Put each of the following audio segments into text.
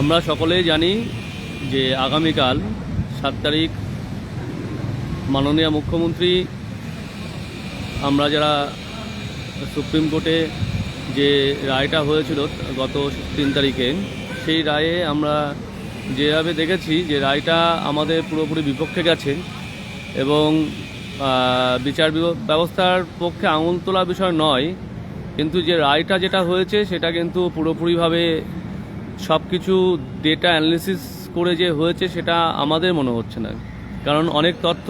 আমরা সকলেই জানি যে আগামীকাল সাত তারিখ মাননীয় মুখ্যমন্ত্রী, আমরা যারা সুপ্রিম কোর্টে যে রায়টা হয়েছিল গত তিন তারিখে, সেই রায়ে আমরা যেভাবে দেখেছি যে রায়টা আমাদের পুরোপুরি বিপক্ষে গেছে এবং বিচার ব্যবস্থার পক্ষে আঙুল তোলা বিষয় নয়, কিন্তু যে রায়টা যেটা হয়েছে সেটা কিন্তু পুরোপুরিভাবে সব কিছু ডেটা অ্যানালিসিস করে যে হয়েছে সেটা আমাদের মনে হচ্ছে না। কারণ অনেক তথ্য,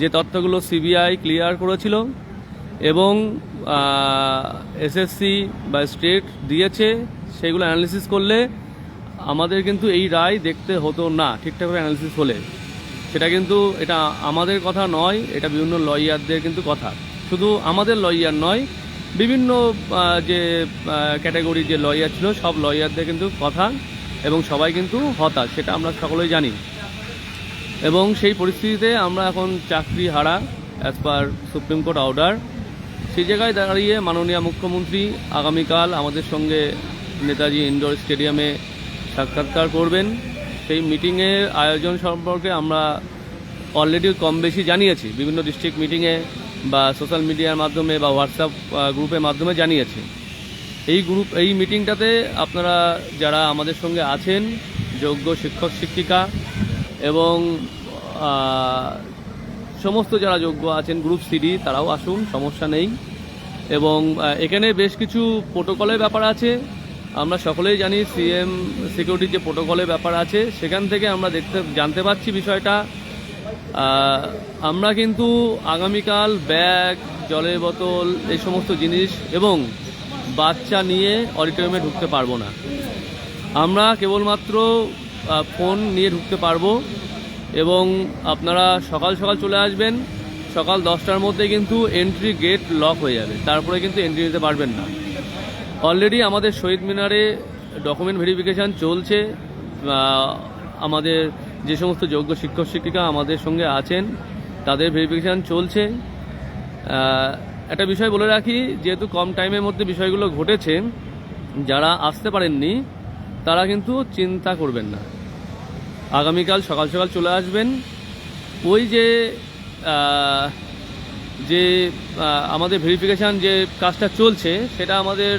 যে তথ্যগুলো সিবিআই ক্লিয়ার করেছিল এবং এসএসসি বা স্টেট দিয়েছে, সেগুলো অ্যানালিসিস করলে আমাদের কিন্তু এই রায় দেখতে হতো না ঠিকঠাকভাবে অ্যানালিসিস হলে। সেটা কিন্তু এটা আমাদের কথা নয়, এটা বিভিন্ন লয়ারদের কিন্তু কথা। শুধু আমাদের লয়ার নয় বিভিন্ন যে ক্যাটাগরি যে লয়ার ছিল, সব লয়ারদের কিন্তু কথা এবং সবাই কিন্তু হতাশ, সেটা আমরা সকলেই জানি। এবং সেই পরিস্থিতিতে আমরা এখন চাকরি হারা as per supreme court order সেই জায়গায় দাঁড়িয়ে মাননীয় মুখ্যমন্ত্রী আগামীকাল আমাদের সঙ্গে নেতাজি ইনডোর স্টেডিয়ামে সাক্ষাৎকার করবেন। সেই মিটিংয়ের আয়োজন সম্পর্কে আমরা অলরেডি কম বেশি জানিয়েছি। বিভিন্ন ডিস্ট্রিক্ট মিটিংয়ে বা সোশ্যাল মিডিয়ার মাধ্যমে বা হোয়াটসঅ্যাপ গ্রুপের মাধ্যমে জানিয়েছে। এই গ্রুপ, এই মিটিংটাতে আপনারা যারা আমাদের সঙ্গে আছেন, যোগ্য শিক্ষক, শিক্ষিকা এবং সমস্ত যারা যোগ্য আছেন, গ্রুপ সিডি, তারাও আসুন, সমস্যা নেই। এবং এখানে বেশ কিছু প্রোটোকলের ব্যাপার আছে। আমরা সকলেই জানি সিএম সিকিউরিটির যে প্রোটোকলের ব্যাপার আছে, সেখান থেকে আমরা দেখতে, জানতে পারছি বিষয়টা। আমরা কিন্তু আগামীকাল ব্যাগ, জলের বোতল, এই সমস্ত জিনিস এবং বাচ্চা নিয়ে অডিটোরিয়ামে ঢুকতে পারব না। আমরা কেবলমাত্র ফোন নিয়ে ঢুকতে পারব এবং আপনারা সকাল সকাল চলে আসবেন। সকাল দশটার মধ্যে কিন্তু এন্ট্রি গেট লক হয়ে যাবে। তারপরে কিন্তু এন্ট্রি নিতে পারবেন না। অলরেডি আমাদের শহীদ মিনারে ডকুমেন্ট ভেরিফিকেশান চলছে। আমাদের যে সমস্ত যোগ্য শিক্ষক শিক্ষিকা আমাদের সঙ্গে আছেন, তাদের ভেরিফিকেশান চলছে। একটা বিষয় বলে রাখি, যেহেতু কম টাইমের মধ্যে বিষয়গুলো ঘটেছে, যারা আসতে পারেননি, তারা কিন্তু চিন্তা করবেন না। আগামীকাল সকাল সকাল চলে আসবেন। ওই যে যে আমাদের ভেরিফিকেশান যে কাজটা চলছে, সেটা আমাদের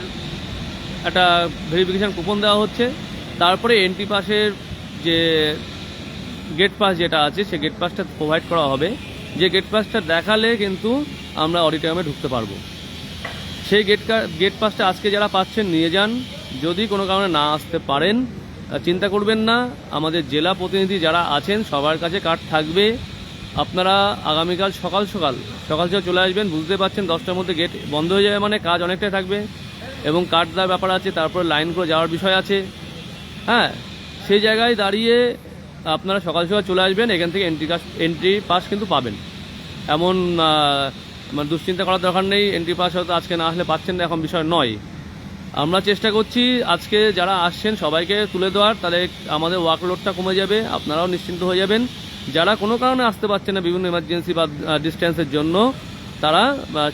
একটা ভেরিফিকেশান কুপন দেওয়া হচ্ছে। তারপরে এন্ট্রি পাসের যে গেট পাস যেটা আছে সেই গেট পাসটা প্রোভাইড করা হবে। যে গেট পাসটা দেখালে কিন্তু আমরা অডিটোরিয়ামে ঢুকতে পারব। সেই গেট গেট পাসটা আজকে যারা পাচ্ছেন, নিয়ে যান। যদি কোনো কারণে না আসতে পারেন চিন্তা করবেন না। আমাদের জেলা প্রতিনিধি যারা আছেন, সবার কাছে কার্ড থাকবে। আপনারা আগামীকাল সকাল সকাল সকাল সকাল চলে আসবেন, বুঝতে পারছেন দশটার মধ্যে গেট বন্ধ হয়ে যাবে মানে কাজ অনেকটাই থাকবে। এবং কার্ড দেওয়ার ব্যাপার আছে, তারপরে লাইন করে যাওয়ার বিষয় আছে। হ্যাঁ সেই জায়গায় দাঁড়িয়ে আপনারা সকাল সকাল চলে আসবেন, এখান থেকে এন্ট্রি কাজ এন্ট্রি পাস কিন্তু পাবেন। এমন মানে দুশ্চিন্তা করার দরকার নেই এন্ট্রি পাস হয়তো আজকে না আসলে পাচ্ছেন না, এখন বিষয় নয়। আমরা চেষ্টা করছি আজকে যারা আসছেন সবাইকে তুলে দেওয়ার, তাহলে আমাদের ওয়ার্কলোডটা কমে যাবে, আপনারাও নিশ্চিন্ত হয়ে যাবেন। যারা কোনো কারণে আসতে পারছেন না বিভিন্ন এমার্জেন্সি বা ডিস্টেন্সের জন্য, তারা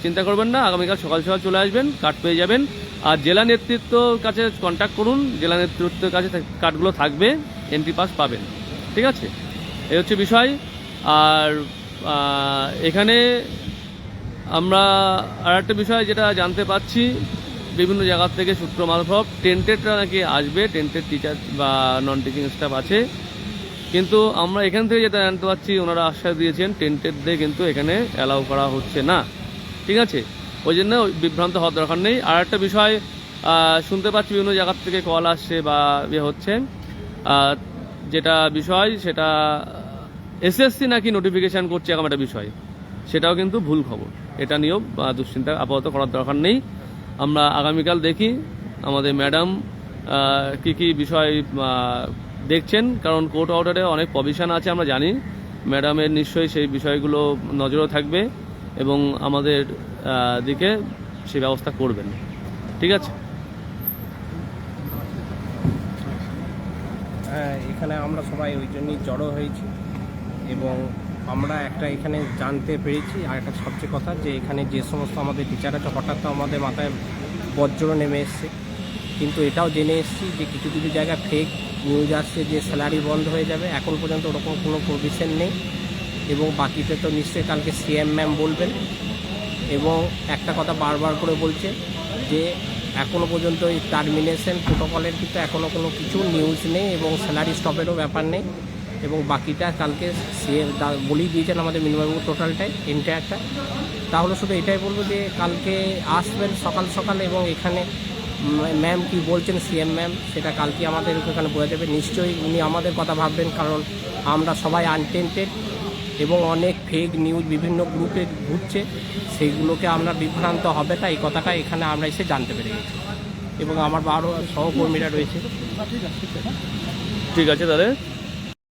চিন্তা করবেন না, আগামীকাল সকাল সকাল চলে আসবেন কার্ড পেয়ে যাবেন। আর জেলা নেতৃত্বর কাছে কন্ট্যাক্ট করুন, জেলা নেতৃত্বের কাছে কার্ডগুলো থাকবে এন্ট্রি পাস পাবেন। ঠিক আছে? এই হচ্ছে বিষয়। আর এখানে আমরা আর একটা বিষয় যেটা জানতে পাচ্ছি, বিভিন্ন জায়গা থেকে সূত্র মারফত, টেন্টেডরা নাকি আসবে, টেন্টেড টিচার বা নন টিচিং স্টাফ আছে। কিন্তু আমরা এখান থেকে যেটা জানতে পারছি ওনারা আশ্বাস দিয়েছেন, টেন্টেডদের কিন্তু এখানে অ্যালাউ করা হচ্ছে না। ঠিক আছে? ওই জন্য বিভ্রান্ত হওয়ার দরকার নেই। আর একটা বিষয় শুনতে পাচ্ছি বিভিন্ন জায়গার থেকে কল আসছে বা ইয়ে হচ্ছে। যেটা বিষয়, সেটা, এসএসসি নাকি নোটিফিকেশান করছে এরকম একটা বিষয়, সেটাও কিন্তু ভুল খবর। এটা নিয়েও দুশ্চিন্তা আপাতত করার দরকার নেই। আমরা আগামীকাল দেখি আমাদের ম্যাডাম কি কি বিষয় দেখছেন, কারণ কোর্ট অর্ডারে অনেক প্রভিশন আছে, আমরা জানি। ম্যাডামের নিশ্চয়ই সেই বিষয়গুলো নজরও থাকবে এবং আমাদের দিকে সে ব্যবস্থা করবেন। ঠিক আছে? এখানে আমরা সবাই ওই জন্যই জড়ো হয়েছি। এবং আমরা একটা এখানে জানতে পেরেছি, আর একটা সবচেয়ে কথা যে এখানে যে সমস্ত আমাদের টিচার আছে, হঠাৎ আমাদের মাথায় বজ্র নেমে এসছে। কিন্তু এটাও জেনে এসেছি যে কিছু কিছু জায়গায় ফেক নিউজ আসছে যে স্যালারি বন্ধ হয়ে যাবে। এখন পর্যন্ত ওরকম কোনো প্রভিশন নেই। এবং বাকিতে তো নিশ্চয়ই কালকে সিএম ম্যাম বলবেন। এবং একটা কথা বারবার করে বলছে যে এখনও পর্যন্ত এই টার্মিনেশন প্রোটোকলের কিন্তু এখনও কোনো কিছু নিউজ নেই এবং স্যালারি স্টপেরও ব্যাপার নেই এবং বাকিটা কালকে সে বলেই দিয়েছেন আমাদের মিনিমাম টোটালটাই এন্টায়ারটা তাহলে শুধু এটাই বলব যে কালকে আসবেন সকাল সকাল এবং এখানে ম্যাম কি বলছেন সিএম ম্যাম সেটা কালকে আমাদের এখানে বোঝা যাবে। নিশ্চয়ই উনি আমাদের কথা ভাববেন, কারণ আমরা সবাই আনটেন্টেড এবং অনেক ফেক নিউজ বিভিন্ন গ্রুপে ঘুরছে, সেইগুলোকে আমরা বিভ্রান্ত হবে না, এই কথাটা এখানে আমরা এসে জানতে পেরে গেছি। এবং আমার বারো সহকর্মীরা রয়েছে। ঠিক আছে তাহলে।